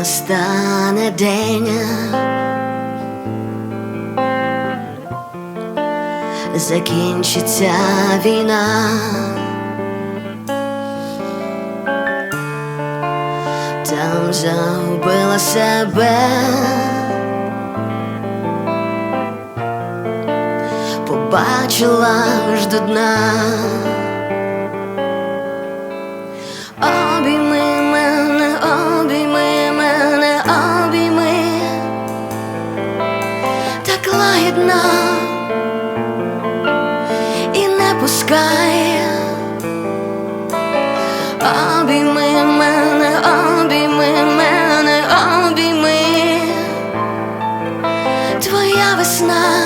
настане день, закінчиться війна, там загубила себе, побачила ж до дна. Обіймала лагідна і не пускає обійми мене, обійми мене, обійми твоя весна.